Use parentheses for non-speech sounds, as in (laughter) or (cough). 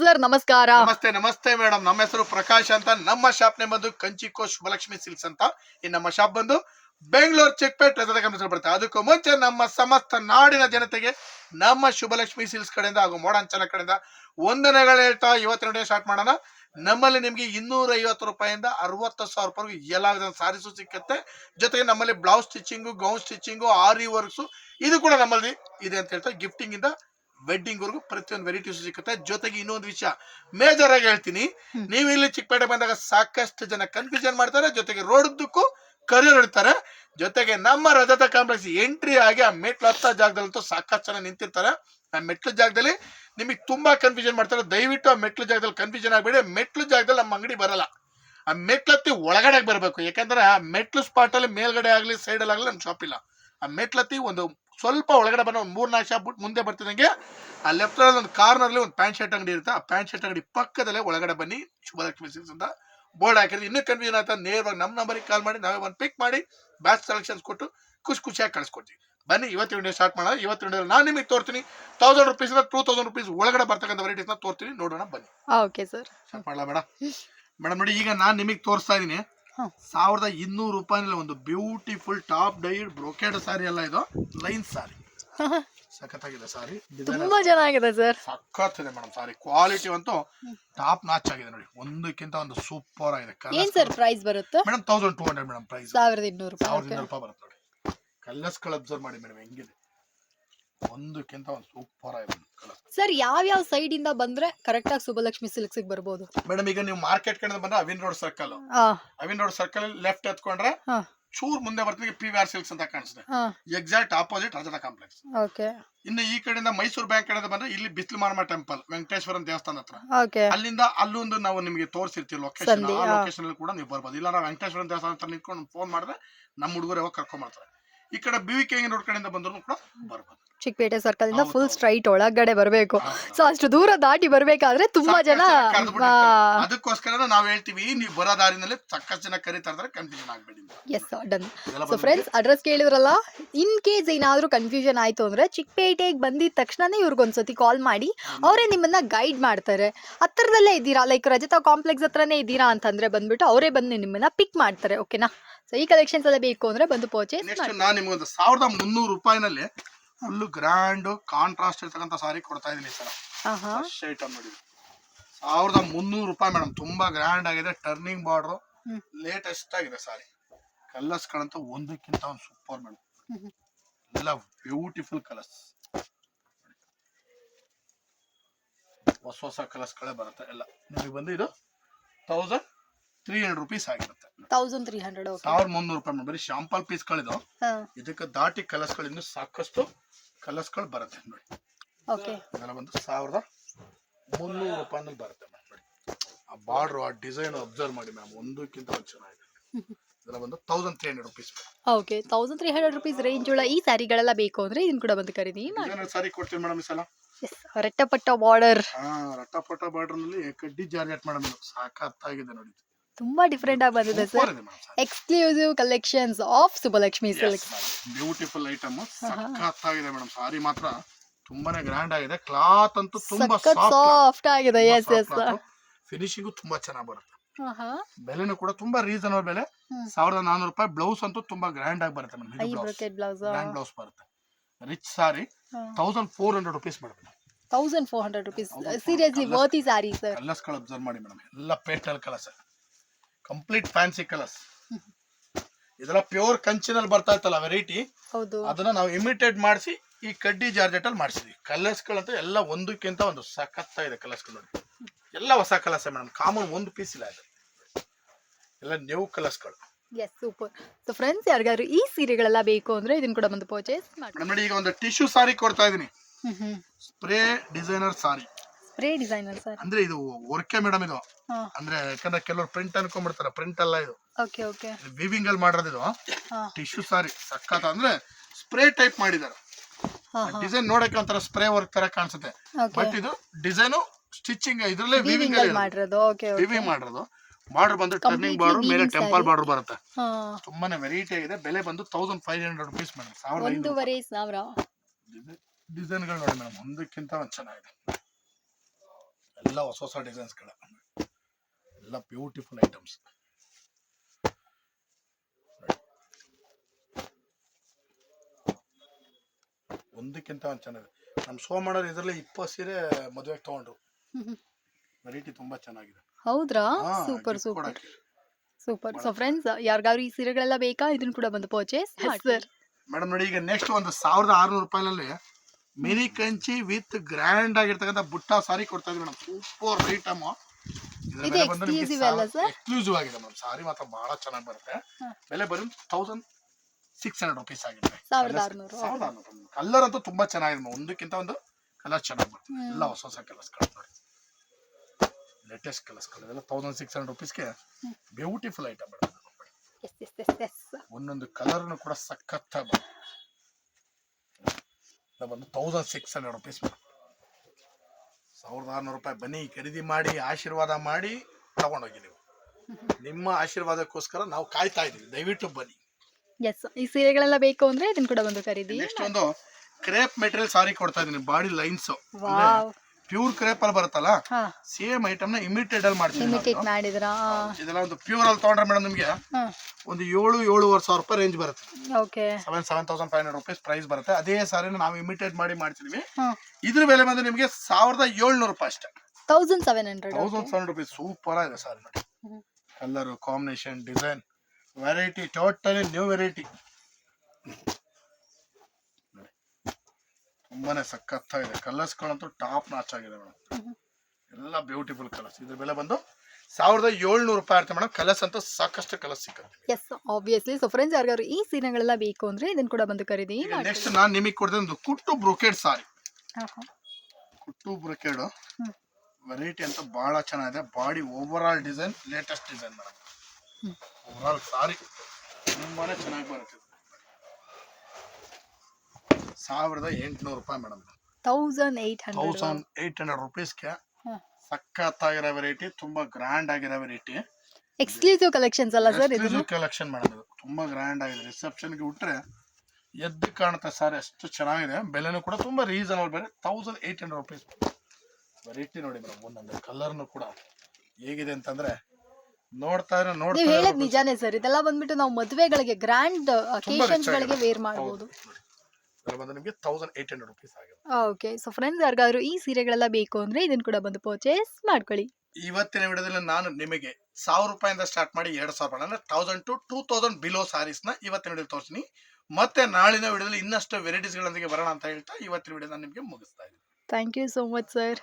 Sir, ನಮಸ್ಕಾರ. ನಮಸ್ತೆ ನಮಸ್ತೆ ಮೇಡಮ್. ನಮ್ಮ ಹೆಸರು ಪ್ರಕಾಶ್ ಅಂತ. ನಮ್ಮ ಶಾಪ್ ನೇಮ್ ಬಂದು ಕಂಚಿಕೋ ಶುಭಲಕ್ಷ್ಮಿ ಸಿಲ್ಸ್ ಅಂತ. ಈ ನಮ್ಮ ಶಾಪ್ ಬಂದು ಬೆಂಗಳೂರು ಚಿಕ್ಕಪೇಟೆ ರಥದ ಗಮನಿಸಲು ಬರುತ್ತೆ. ಅದಕ್ಕೂ ಮುಂಚೆ ನಮ್ಮ ಸಮಸ್ತ ನಾಡಿನ ಜನತೆಗೆ ನಮ್ಮ ಶುಭಲಕ್ಷ್ಮಿ ಸಿಲ್ಸ್ ಕಡೆಯಿಂದ ಹಾಗೂ ಮೋಡಾಂಚಲ ಕಡೆಯಿಂದ ವಂದನೆಗಳು ಹೇಳ್ತಾ ಇವತ್ತಿನ ಸ್ಟಾರ್ಟ್ ಮಾಡೋಣ. ನಮ್ಮಲ್ಲಿ ನಿಮಗೆ ಇನ್ನೂರ ಐವತ್ತು ರೂಪಾಯಿಂದ ಅರವತ್ತು ಸಾವಿರ ರೂಪಾಯಿ ಎಲ್ಲ ವಿಧದ ಸಾರೀಸು ಸಿಕ್ಕತ್ತೆ. ಜೊತೆಗೆ ನಮ್ಮಲ್ಲಿ blouse stitching gown stitching aari works ಇದು ಕೂಡ ನಮ್ಮಲ್ಲಿ ಇದೆ ಅಂತ ಹೇಳ್ತಾ ಗಿಫ್ಟಿಂಗ್ ಇಂದ ವೆಡ್ಡಿಂಗ್ ವರ್ಗು ಪ್ರತಿಯೊಂದು ವೆರೈಟೀಸ್ ಸಿಗುತ್ತೆ ಜೊತೆಗೆ ಇನ್ನೊಂದು ವಿಷಯ ಮೇಜರ್ ಆಗಿ ಹೇಳ್ತೀನಿ. ನೀವು ಇಲ್ಲಿ ಚಿಕ್ಕಪೇಟೆ ಬಂದಾಗ ಸಾಕಷ್ಟು ಜನ ಕನ್ಫ್ಯೂಷನ್ ಮಾಡ್ತಾರೆ ಜೊತೆಗೆ ರೋಡ್ದಕ್ಕೂ ಕರಿಯರ್ ಇಡ್ತಾರೆ. ಜೊತೆಗೆ ನಮ್ಮ ರಜತ ಕಾಂಪ್ಲೆಕ್ಸ್ ಎಂಟ್ರಿ ಆಗಿ ಆ ಮೆಟ್ಲು ಹತ್ತ ಜಾಗದಲ್ಲಂತೂ ಸಾಕಷ್ಟು ಜನ ನಿಂತಿರ್ತಾರೆ. ಆ ಮೆಟ್ಲು ಜಾಗದಲ್ಲಿ ನಿಮಗೆ ತುಂಬಾ ಕನ್ಫ್ಯೂಷನ್ ಮಾಡ್ತಾರೆ. ದಯವಿಟ್ಟು ಆ ಮೆಟ್ಲು ಜಾಗದಲ್ಲಿ ಕನ್ಫ್ಯೂಷನ್ ಆಗಬೇಡಿ. ಮೆಟ್ಲು ಜಾಗದಲ್ಲಿ ನಮ್ಮ ಅಂಗಡಿ ಬರಲ್ಲ. ಆ ಮೆಟ್ಲತ್ತಿ ಒಳಗಡೆ ಬರಬೇಕು. ಯಾಕಂದ್ರೆ ಆ ಮೆಟ್ಲು ಸ್ಪಾಟ್ ಅಲ್ಲಿ ಮೇಲ್ಗಡೆ ಆಗಲಿ ಸೈಡಲ್ಲಿ ಆಗಲಿ ನಮ್ಮ ಶಾಪ್ ಇಲ್ಲ. ಆ ಮೆಟ್ಲತ್ತಿ ಒಂದು ಸ್ವಲ್ಪ ಒಳಗಡೆ ಬಂದ ಒಂದು ಮೂರ್ ನಾಲ್ಕು ಶಾಪ್ ಬಿಟ್ಟು ಮುಂದೆ ಬರ್ತಿದಂಗೆ ಆ ಲೆಫ್ಟ್ ಒಂದು ಕಾರ್ನರ್ಲಿ ಒಂದು ಪ್ಯಾಂಟ್ ಶರ್ಟ್ ಅಂಗಡಿ ಇರುತ್ತೆ. ಆ ಪ್ಯಾಂಟ್ ಶರ್ಟ್ ಅಂಗಡಿ ಪಕ್ಕದಲ್ಲೇ ಒಳಗಡೆ ಬನ್ನಿ ಶುಭಲಕ್ಷ್ಮಿ ಸಿಲ್ಸ್ ಅಂತ. ಬೋರ್ಡ್ ಹಾಕಿದ್ರೆ ಇನ್ನೂ ಕನ್ಫ್ಯೂಷನ್ ಆಯ್ತಾ ನೇರವಾಗಿ ನಮ್ಮ ನಂಬರಿಗೆ ಕಾಲ್ ಮಾಡಿ ನಾವೇ ಒಂದು ಪಿಕ್ ಮಾಡಿ ಬ್ಯಾಚ್ ಸೆಲೆಕ್ಷನ್ಸ್ ಕೊಟ್ಟು ಖುಷಿ ಖುಷಿಯಾಗಿ ಕಳಿಸ್ಕೊಡ್ತೀವಿ. ಬನ್ನಿ ಇವತ್ತು ವಿಡಿಯೋ ಸ್ಟಾರ್ಟ್ ಮಾಡೋಣ. ಇವತ್ತು ಡೇ ನಾನು ನಿಮಗೆ ತೋರ್ತೀನಿ. Thousand rupees two thousand rupees ಒಳಗಡೆ ಬರ್ತಕ್ಕಂಥ ವೆರೈಟೀಸ್ನ ತೋರ್ತೀನಿ. ನೋಡೋಣ ಬನ್ನಿ. ಓಕೆ ಸರ್ ಸ್ಟಾರ್ಟ್ ಮಾಡಲಾ ಮೇಡಮ್ ಮೇಡಮ್ ನೋಡಿ ಈಗ ನಾನು ನಿಮಗೆ ತೋರಿಸ್ತಾ ಇದ್ದೀನಿ. ಸಾವಿರದ ಇನ್ನೂರು ರೂಪಾಯಿನಲ್ಲಿ ಒಂದು beautiful top dyed brocade sari ಎಲ್ಲ ಇದು. ಲೈನ್ ಸಾರಿ ಸಖತ್ತಾಗಿದೆ ಸಾರಿ ತುಂಬಾ ಚೆನ್ನಾಗಿದೆ ಸರ್ ಸಖತ್ತಿದೆ ಮೇಡಮ್ ಸಾರಿ ಕ್ವಾಲಿಟಿ ಅಂತೂ ಟಾಪ್ ನಾಚ್ ಆಗಿದೆ ನೋಡಿ. ಒಂದಕ್ಕಿಂತ ಒಂದು ಸೂಪರ್ ಆಗಿದೆ. ಏನ್ ಸರ್ ಪ್ರೈಸ್ ಬರುತ್ತೆ? Madam thousand two hundred madam price ಸಾವಿರದ ಇನ್ನೂರು ರೂಪಾಯಿ ಸಾವಿರದ ಇನ್ನೂರು ರೂಪಾಯಿ ಬರುತ್ತೆ ನೋಡಿ. ಕಲರ್ಸ್ಗಳು ಅಬ್ಸರ್ವ್ ಮಾಡಿ ಮೇಡಮ್ ಹೆಂಗಿದೆ? ಒಂದಕ್ಕಿಂತ ಒಂದು ಸೂಪರ್ ಆಗಿ ಸರ್ ಯಾವ ಯಾವ ಸೈಡ್ ಇಂದ ಬಂದ್ರೆ ಕರೆಕ್ಟ್ ಆಗಿ ಸುಬ್ಬಲಕ್ಷ್ಮಿ ಸಿಲ್ಕ್ಸ್ ಬರ್ಬೋದು? ಮೇಡಮ್ ಈಗ ನೀವು ಮಾರ್ಕೆಟ್ ಕಡೆ ಬಂದ್ರೆ avenue road circle avenue road circle left ಎತ್ಕೊಂಡ್ರೆ. ಚೂರ್ ಮುಂದೆ ಬರ್ತೀನಿ ಪಿ ವಿ ಆರ್ ಸಿಲ್ಕ್ಸ್ ಅಂತ ಕಾಣಿಸುತ್ತೆ exact opposite Rajata complex okay ಇನ್ನು ಈ ಕಡೆಯಿಂದ ಮೈಸೂರು ಬ್ಯಾಂಕ್ ಕಡೆ ಬಂದ್ರೆ ಇಲ್ಲಿ ಬಿಸ್ಲು ಮಾರ್ಮ ಟೆಂಪಲ್ ವೆಂಕಟೇಶ್ವರಂ ದೇವಸ್ಥಾನ ಹತ್ರ. ಅಲ್ಲಿಂದ ಅಲ್ಲೊಂದು ನಾವು ನಿಮಗೆ ತೋರಿಸಿರ್ತೀವಿ ಲೊಕೇಶನ್ ಆ. ಲೊಕೇಶನ್ ಅಲ್ಲಿ ಕೂಡ ನೀವು ಬರ್ಬೋದು. ಇಲ್ಲ ನಾವು ವೆಂಕಟೇಶ್ವರ ದೇವಸ್ಥಾನ ಹತ್ರ ನಿಂತ್ಕೊಂಡು ಫೋನ್ ಮಾಡಿದ್ರೆ ನಮ್ಮ ಹುಡುಗರು ಯಾವಾಗ ಕರ್ಕೊಂಡ್ ಮಾಡ್ತಾರೆ ಈ ಕಡೆ ಬಿ ವಿ ಕೆ ರೋಡ್ ಕಡೆಯಿಂದ ಬಂದ್ರು ಕೂಡ ಬರ್ಬೋದು. ಚಿಕ್ಕಪೇಟೆ ಸರ್ಕಲ್ ಇಂದ ಫುಲ್ ಸ್ಟ್ರೈಟ್ ಒಳಗಡೆ ಬರಬೇಕು. ಸೊ ಅಷ್ಟು ದೂರ ದಾಟಿ ಬರ್ಬೇಕಾದ್ರೆ ತುಂಬಾ ಜನ. ಅದಕ್ಕೋಸ್ಕರ ನಾವು ಹೇಳ್ತೀವಿ ನೀವು ಬರೋ ದಾರಿನಲ್ಲಿ ಸಾಕಷ್ಟು ಜನ ಕರೀತಾ ಇರ್ತಾರೆ confusion ಆಗ್ಬೇಡಿ. Yes done so friends address ಕೇಳಿದ್ರಲ್ಲ ಇನ್ ಕೇಸ್ ಏನಾದ್ರೂ ಕನ್ಫ್ಯೂಷನ್ ಆಯ್ತು ಅಂದ್ರೆ ಚಿಕ್ಕಪೇಟೆಗೆ ಬಂದಿದ ತಕ್ಷಣನೇ ಇವ್ರಿಗೊಂದ್ಸತಿ ಕಾಲ್ ಮಾಡಿ ಅವರೇ ನಿಮ್ಮನ್ನ ಗೈಡ್ ಮಾಡ್ತಾರೆ. ಹತ್ರದಲ್ಲೇ ಇದ್ದೀರಾ? ಲೈಕ್ ರಜತಾ ಕಾಂಪ್ಲೆಕ್ಸ್ ಹತ್ರನೇ ಇದ್ದೀರಾ ಅಂತಂದ್ರೆ ಬಂದ್ಬಿಟ್ಟು ಅವರೇ ಬಂದು ನಿಮ್ಮನ್ನ ಪಿಕ್ ಮಾಡ್ತಾರೆ ಓಕೆನಾ ಸೊ ಈ ಕಲೆಕ್ಷನ್ಸ್ ಎಲ್ಲ ಬೇಕು ಅಂದ್ರೆ ಬಂದು ಪರ್ಚೇಸ್ ನೆಕ್ಸ್ಟ್ ನಾನು ನಿಮ್ಗೊಂದು ಸಾವಿರದ ಮುನ್ನೂರು ರೂಪಾಯಿನಲ್ಲಿ ಫುಲ್ ಗ್ರ್ಯಾಂಡ್ ಕಾಂಟ್ರಾಸ್ಟ್ ಇರ್ತಕ್ಕಂಥ ಸಾರಿ ಕೊಡ್ತಾ ಇದೀನಿ ಸರ್. ಫಸ್ಟ್ ಐಟಮ್ ನೋಡಿ. ಸಾವಿರದ ಮುನ್ನೂರು ರೂಪಾಯಿ ಮೇಡಮ್ ತುಂಬಾ ಗ್ರ್ಯಾಂಡ್ ಆಗಿದೆ ಟರ್ನಿಂಗ್ ಬಾರ್ಡರ್. ಲೇಟೆಸ್ಟ್ ಆಗಿದೆ ಸಾರಿ ಕಲರ್ಸ್ ಗಳಂತೂ ಒಂದಕ್ಕಿಂತ ಒಂದು ಸೂಪರ್ ಮೇಡಮ್. ಎಲ್ಲ ಬ್ಯೂಟಿಫುಲ್ ಕಲರ್ಸ್ ಹೊಸ ಹೊಸ ಕಲರ್ಸ್ಗಳೇ ಬರುತ್ತೆ ಎಲ್ಲ. ನಿಮಗೆ ಬಂದು ಇದು ತೌಸಂಡ್ ತ್ರೀ ಹಂಡ್ರೆಡ್ ರುಪೀಸ್ ಆಗಿರುತ್ತೆ. ತೌಸಂಡ್ ತ್ರೀ ಹಂಡ್ರೆಡ್ ಸಾವಿರದ ಮುನ್ನೂರು ರೂಪಾಯಿ ಮೇಡಮ್ ಬರೀ ಶಾಂಪಲ್ ಪೀಸ್ಗಳಿದು ಇದಕ್ಕೆ ದಾಟಿ ಕಲರ್ಸ್ಗಳು ಇನ್ನೂ ಸಾಕಷ್ಟು ಕಲರ್ಸ್ಗಳು ಬರುತ್ತೆ ನೋಡಿ. ಓಕೆ ಇದೆಲ್ಲ ಬಂದು ಸಾವಿರದ ಮುನ್ನೂರು ರೂಪಾಯಿನಲ್ಲಿ ಬರುತ್ತೆ ಮ್ಯಾಮ್ ನೋಡಿ. ಆ ಬಾರ್ಡ್ರು ಆ ಡಿಸೈನ್ ಅಬ್ಸರ್ವ್ ಮಾಡಿ ಮ್ಯಾಮ್ ಒಂದಕ್ಕಿಂತ ಒಂದು ಚೆನ್ನಾಗಿದೆ. ಇದೆಲ್ಲ ಬಂದು thousand three hundred rupees okay thousand three hundred rupees range ಉಳ್ಳ ಈ ಸ್ಯಾರಿಗಳೆಲ್ಲ ಬೇಕು ಅಂದ್ರೆ ಇದನ್ನ ಕೂಡ ಬಂದು ಖರೀದಿ ಸಾರಿ ಕೊಡ್ತೀವಿ ಮೇಡಮ್ ಈ ಸಲ. ರೆಟ್ಟಪಟ್ಟ ಬಾರ್ಡರ್ ಹಾ ರಟ್ಟಪಟ್ಟ ಬಾರ್ಡರ್ನಲ್ಲಿ ಕಡ್ಡಿ ಜಾರ್ಜೆಟ್ ಮೇಡಮ್ ಸಾಕತ್ತಾಗಿದೆ ನೋಡಿ. ತುಂಬಾ ಡಿಫ್ರೆಂಟ್ ಆಗಿ ಬಂದಿದೆ sir exclusive collections of Subbalakshmi silk beautiful item ಆಗಿದೆ ಮೇಡಮ್ ಸಾರಿ ಮಾತ್ರ ತುಂಬಾನೇ ಗ್ರ್ಯಾಂಡ್ ಆಗಿದೆ. ಕ್ಲಾತ್ ಅಂತೂ ತುಂಬಾ ಸಾಫ್ಟ್ ಆಗಿದೆ. ಎಸ್ ಎಸ್ ಫಿನಿಶಿಂಗು ತುಂಬಾ ಚೆನ್ನಾಗಿ ಬರುತ್ತೆ. ಬೆಲೆನೂ ಕೂಡ ತುಂಬಾ ರೀಸನಬಲ್ ಬೆಲೆ. ಸಾವಿರದ ನಾನೂರು ರೂಪಾಯಿ. ಬ್ಲೌಸ್ ಅಂತೂ ತುಂಬಾ ಗ್ರ್ಯಾಂಡ್ ಆಗಿ ಬರುತ್ತೆ ಮೇಡಮ್ ಬ್ಲೌಸ್ ಗ್ರ್ಯಾಂಡ್ ಬ್ಲೌಸ್ ಬರುತ್ತೆ. Rich sari thousand four hundred rupees madam thousand four hundred rupees seriously worth sari sir ಕಲರ್ಸ್ಗಳು observe ಮಾಡಿ ಮೇಡಮ್ ಎಲ್ಲ pastel colours complete fancy colours ಇದೆಲ್ಲ ಪ್ಯೂರ್ ಕಂಚಿನಲ್ಲಿ ಬರ್ತಾ ಇತ್ತಲ್ಲ ವೆರೈಟಿ ಹೌದು. ಅದನ್ನ ನಾವು ಇಮಿಟೇಟ್ ಮಾಡಿಸಿ ಈ ಕಡ್ಡಿ ಜಾರ್ಜೆಟ್ ಅಲ್ಲಿ ಮಾಡಿಸಿದ್ವಿ. ಕಲರ್ಸ್ ಗಳಂತೂ ಎಲ್ಲ ಒಂದಕ್ಕಿಂತ ಒಂದು ಸಖತ್ತಾಗಿದೆ ಕಲರ್ಸ್ಗಳು ಎಲ್ಲ ಹೊಸ ಕಲರ್ಸ್ ಮೇಡಮ್ ಕಾಮನ್ ಒಂದು ಪೀಸ್ ಇಲ್ಲ ಅದು. ಎಲ್ಲ ನ್ಯೂ ಕಲರ್ಸ್ಗಳು. ಎಸ್ ಸೂಪರ್ ಸೊ ಫ್ರೆಂಡ್ಸ್ ಯಾರಿಗಾದ್ರು ಈ ಸೀರೆಗಳೆಲ್ಲ ಬೇಕು ಅಂದ್ರೆ ಇದನ್ನ ಕೂಡ ಬಂದು ಪರ್ಚೇಸ್ ಮಾಡಿ ನೋಡಿ ಈಗ ಒಂದು ಟಿಶ್ಯೂ ಸಾರಿ ಕೊಡ್ತಾ ಇದೀನಿ spray designer sari spray designer sir ಅಂದ್ರೆ ಇದು ವರ್ಕೆ ಮೇಡಮ್ ಇದು. ಹಾ. ಅಂದ್ರೆ ಯಾಕಂದ್ರೆ ಕೆಲವರು ಪ್ರಿಂಟ್ ಅನ್ಕೊಂಡ್ಬಿಡ್ತಾರೆ ಪ್ರಿಂಟ್ ಅಲ್ಲ ಇದು. ಓಕೆ ಓಕೆ ವಿವಿಂಗ್ ಅಲ್ಲಿ ಮಾಡಿರೋದು ಇದು. ಹಾ. ಟಿಶ್ಯೂ ಸಾರಿ ಸಖತ್ ಅಂದ್ರೆ ಸ್ಪ್ರೇ ಟೈಪ್ ಮಾಡಿದ್ದಾರೆ ಹಾ ಹಾ. ಡಿಸೈನ್ ನೋಡಕ್ಕೆ ಒಂಥರ ಸ್ಪ್ರೇ ವರ್ಕ್ ತರ ಕಾಣಿಸುತ್ತೆ. ಓಕೆ ಬಟ್ ಇದು ಡಿಸೈನು ಸ್ಟಿಚಿಂಗ್ ಇದ್ರಲ್ಲೇ ವಿವಿಂಗ್ ಅಲ್ಲಿ ಅಲ್ಲಿ ಮಾಡಿರೋದು. ಓಕೆ ಓಕೆ ವಿವಿಂಗ್ ಮಾಡಿರೋದು. ಬಾರ್ಡರ್ ಬಂದು ಟರ್ನಿಂಗ್ Completely ಬಾರ್ಡರ್ ಮೇಲೆ weaving ಟೆಂಪಲ್ saree. ಬಾರ್ಡರ್ ಬರುತ್ತೆ. ಹಾ. ತುಂಬಾನೇ ವೆರೈಟಿ ಆಗಿದೆ. ಬೆಲೆ ಬಂದು thousand five hundred rupees madam ಸಾವಿರದ ಐನೂರು ಒಂದೂವರೆ ಸಾವಿರ? ಡಿಸೈನ್ಗಳು ನೋಡಿ ಮೇಡಮ್ ಒಂದಕ್ಕಿಂತ ಒಂದು ಚೆನ್ನಾಗಿದೆ. ಎಲ್ಲ ಹೊಸ ಹೊಸ ಡಿಸೈನ್ಸ್ಗಳ ಎಲ್ಲ ಬ್ಯೂಟಿಫುಲ್ ಐಟಮ್ಸ್ ಒಂದಕ್ಕಿಂತ ಒಂದು ಚೆನ್ನಾಗಿದೆ ನಮ್ಮ ಮಾಡೋರು ಇದರಲ್ಲಿ ಇಪ್ಪತ್ತು ಸೀರೆ ಮದುವೆಗೆ ತಗೊಂಡ್ರು. (laughs) ವೆರೈಟಿ ತುಂಬಾ ಚೆನ್ನಾಗಿದೆ. ಹೌದ್ರಾ? Super super. Super. So friends ಯಾರಿಗಾದ್ರು ಈ ಸೀರೆಗಳೆಲ್ಲ ಬೇಕಾ? ಇದನ್ನ ಕೂಡ ಬಂದು ಪರ್ಚೇಸ್ ಸರ್ ಮೇಡಮ್ ನೋಡಿ ಈಗ ನೆಕ್ಸ್ಟ್ ಒಂದು ಸಾವಿರದ ಆರುನೂರು ರೂಪಾಯಿನಲ್ಲಿ ಮಿನಿ ಕಂಚಿ ವಿತ್ ಗ್ರ್ಯಾಂಡ್ ಆಗಿರ್ತಕ್ಕಂಥ ಬುಟ್ಟ ಸಾರಿ ಕೊಡ್ತಾ ಇದ್ವಿ ಮೇಡಮ್. Super item? ಎಕ್ಸ್ಕ್ಲೂಸಿವ್ ಆಗಿದೆ ಮೇಡಮ್. ಸಾರಿ ಮಾತ್ರ ಬಹಳ ಚೆನ್ನಾಗಿ ಬರುತ್ತೆ. ಬೆಲೆ ಬರೀ ತೌಸಂಡ್ ಸಿಕ್ಸ್ ಹಂಡ್ರೆಡ್ ರುಪೀಸ್ ಆಗಿದೆ. ಕಲರ್ ಅಂತೂ ತುಂಬಾ ಚೆನ್ನಾಗಿದೆ. ಒಂದಕ್ಕಿಂತ ಒಂದು ಕಲರ್ ಚೆನ್ನಾಗಿ ಬರುತ್ತೆ. ಎಲ್ಲ ಹೊಸ ಹೊಸ ಕಲರ್ಸ್ ನೋಡಿ ಲೇಟೆಸ್ಟ್ ಕಲರ್ಸ್ ಕಲರ್ ಎಲ್ಲ ತೌಸಂಡ್ ಸಿಕ್ಸ್ ಹಂಡ್ರೆಡ್ ರುಪೀಸ್ಗೆ ಬ್ಯೂಟಿಫುಲ್ ಐಟಮ್ ಮೇಡಮ್. ಒಂದೊಂದು ಕಲರ್ನು ಕೂಡ ಬಂದು ತೌಸಂಡ್ ಸಿಕ್ಸ್ ಹಂಡ್ರೆಡ್ ರುಪೀಸ್ ಸಾವಿರದ ಆರುನೂರು ರೂಪಾಯಿ ಬನ್ನಿ ಖರೀದಿ ಮಾಡಿ ಆಶೀರ್ವಾದ ಮಾಡಿ ತಗೊಂಡೋಗಿ ನೀವು. ನಿಮ್ಮ ಆಶೀರ್ವಾದಕ್ಕೋಸ್ಕರ ನಾವು ಕಾಯ್ತಾ ಇದ್ದೀವಿ. ದಯವಿಟ್ಟು ಬನ್ನಿ. ಎಸ್ ಈ ಸೀರೆಗಳೆಲ್ಲ ಬೇಕು ಅಂದ್ರೆ ಇದನ್ನ ಕೂಡ ಬಂದು ಖರೀದಿ. ನೆಕ್ಸ್ಟ್ ಒಂದು ಕ್ರೇಪ್ ಮೆಟೀರಿಯಲ್ ಸಾರಿ ಕೊಡ್ತಾ ಇದೀನಿ body lines wow pure crepe ಅಲ್ಲಿ ಬರುತ್ತಲ್ಲ? ಸೇಮ್ ಐಟಮ್ನ ಇಮಿಟೇಟ್ ಅಲ್ಲಿ ಮಾಡ್ತೀವಿ ಇಮಿಟೇಟ್ ಮಾಡಿದ್ರಾ ಇದೆಲ್ಲ ಒಂದು ಪ್ಯೂರ್ ಅಲ್ಲಿ ತಗೊಂಡ್ರೆ ಮೇಡಮ್ ನಿಮಗೆ ಒಂದು ಏಳು ಏಳುವರೆ ಸಾವಿರ ರೂಪಾಯಿ ರೇಂಜ್ ಬರುತ್ತೆ. Okay. Seven seven thousand five hundred rupees price ಬರುತ್ತೆ. ಅದೇ ಸಾರಿನ ನಾವು ಇಮಿಟೇಟ್ ಮಾಡಿ ಮಾಡ್ತೀವಿ ಇದ್ರ ಬೆಲೆ ಬಂದು ನಿಮಗೆ ಸಾವಿರದ ಏಳ್ನೂರು ರೂಪಾಯಿ ಅಷ್ಟೇ. Thousand seven hundred thousand seven rupees super ಆಗಿದೆ ಸಾರಿ ನೋಡಿ. Colour combination design variety totally new variety ತುಂಬಾನೇ ಸಖತ್ತಾಗಿದೆ. ಕಲರ್ಸ್ಗಳಂತೂ ಟಾಪ್ ನಾಚ್ ಆಗಿದೆ ಮೇಡಮ್ ಎಲ್ಲ ಬ್ಯೂಟಿಫುಲ್ ಕಲರ್ಸ್ ಇದ್ರ ಬೆಲೆ ಬಂದು ಸಾವಿರದ ಏಳ್ನೂರು ರೂಪಾಯಿ ಇರುತ್ತೆ ಮೇಡಮ್ ಕಲರ್ಸ್ ಅಂತೂ ಸಾಕಷ್ಟು ಕಲರ್ಸ್ ಸಿಕ್ಕತ್ತೆ. ಎಸ್ ಆಬ್ವಿಯಸ್ಲಿ ಸೊ ಫ್ರೆಂಡ್ಸ್ ಯಾರಿಗಾದ್ರು ಈ ಸೀರೆಗಳೆಲ್ಲ ಬೇಕು ಅಂದ್ರೆ ಇದನ್ನ ಕೂಡ ಬಂದು ಖರೀದಿ ನೆಕ್ಸ್ಟ್ ನಾನು ನಿಮಗೆ ಕೊಡ್ತೀನಿ ಒಂದು ಕುಟ್ಟು ಬ್ರೊಕೇಡ್ ಸಾರಿ. ಕುಟ್ಟು ಬ್ರೊಕೆಡ್ ಹ್ಮ್. ವೆರೈಟಿ ಅಂತ ಬಹಳ ಚೆನ್ನಾಗಿದೆ. Body over all design latest design madam hmm. Over all sari ತುಂಬಾನೇ ಚೆನ್ನಾಗಿ ಬರುತ್ತೆ. ಸಾವಿರದ ಎಂಟುನೂರು ರೂಪಾಯಿ madam. Thousand eight hundred thousand eight hundred ರುಪೀಸ್ಗೆ hmm. ಸಖತ್ತಾಗಿರೋ ವೆರೈಟಿ ತುಂಬಾ ಗ್ರ್ಯಾಂಡ್ ಆಗಿರೋ ವೆರೈಟಿ ಎಕ್ಸ್ಕ್ಲೂಸಿವ್ ಕಲೆಕ್ಷನ್ಸ್ ಅಲ್ಲ ಸರ್ ಇದು ಕಲೆಕ್ಷನ್ ಮೇಡಮ್ ಇದು. ತುಂಬಾ ಗ್ರ್ಯಾಂಡ್ ಆಗಿದೆ. ರಿಸೆಪ್ಷನ್ಗೆ ಉಟ್ರೆ ಎದ್ದು ಕಾಣುತ್ತೆ ಸರ್ ಎಷ್ಟು ಚೆನ್ನಾಗಿದೆ. ಬೆಲೆನೂ ಕೂಡ ತುಂಬಾ ರೀಸನಬಲ್ ಬೆಲೆ. Thousand eight hundred rupees. Variety ನೋಡಿ ಮೇಡಮ್ ಒಂದೊಂದು ಕಲರ್ನು ಕೂಡ ಹೇಗಿದೆ ಅಂತಂದ್ರೆ ನೋಡ್ತಾ ಇರೋ ನೀವು ನೋಡ್ತಾ ಹೇಳದ್ ನಿಜಾನೇ ಸರ್ ಇದೆಲ್ಲ ಬಂದ್ಬಿಟ್ಟು ನಾವು ಮದುವೆಗಳಿಗೆ ಗ್ರ್ಯಾಂಡ್ ಅಕೇಶನ್ಸ್ ಗಳಿಗೆ ವೇರ್ ಮಾಡಬಹುದು ಇದರ ಬಂದು ನಿಮಗೆ ತೌಸಂಡ್ ಏಟ್ ಹಂಡ್ರೆಡ್ ರುಪೀಸ್ ಆಗಿದೆ ಓಕೆ ಸೊ ಫ್ರೆಂಡ್ಸ್ ಯಾರಿಗಾದ್ರು ಈ ಸೀರೆಗಳೆಲ್ಲ ಬೇಕು ಅಂದ್ರೆ ಇದನ್ನ ಕೂಡ ಬಂದು ಪರ್ಚೇಸ್ ಮಾಡ್ಕೊಳ್ಳಿ. ಇವತ್ತಿನ ವಿಡಿಯೋದಲ್ಲಿ ನಾನು ನಿಮಗೆ ಸಾವಿರ ರೂಪಾಯಿಂದ ಸ್ಟಾರ್ಟ್ ಮಾಡಿ ಎರಡು ಸಾವಿರ ಅಂದ್ರೆ thousand two two thousand below ಸಾರೀಸ್ನ ಇವತ್ತಿನ ವಿಡಿಯೋ ತೋರಿಸ್ತೀನಿ. ಮತ್ತೆ ನಾಳಿನ ವಿಡಿಯೋದಲ್ಲಿ ಇನ್ನಷ್ಟು ವೆರೈಟೀಸ್ಗಳೊಂದಿಗೆ ಬರೋಣ ಅಂತ ಹೇಳ್ತಾ ಇವತ್ತಿನ ವಿಡಿಯೋ ನಾನು ನಿಮಗೆ ಮುಗಿಸ್ತಾ ಇದ್ದೀನಿ. Thank you so much sir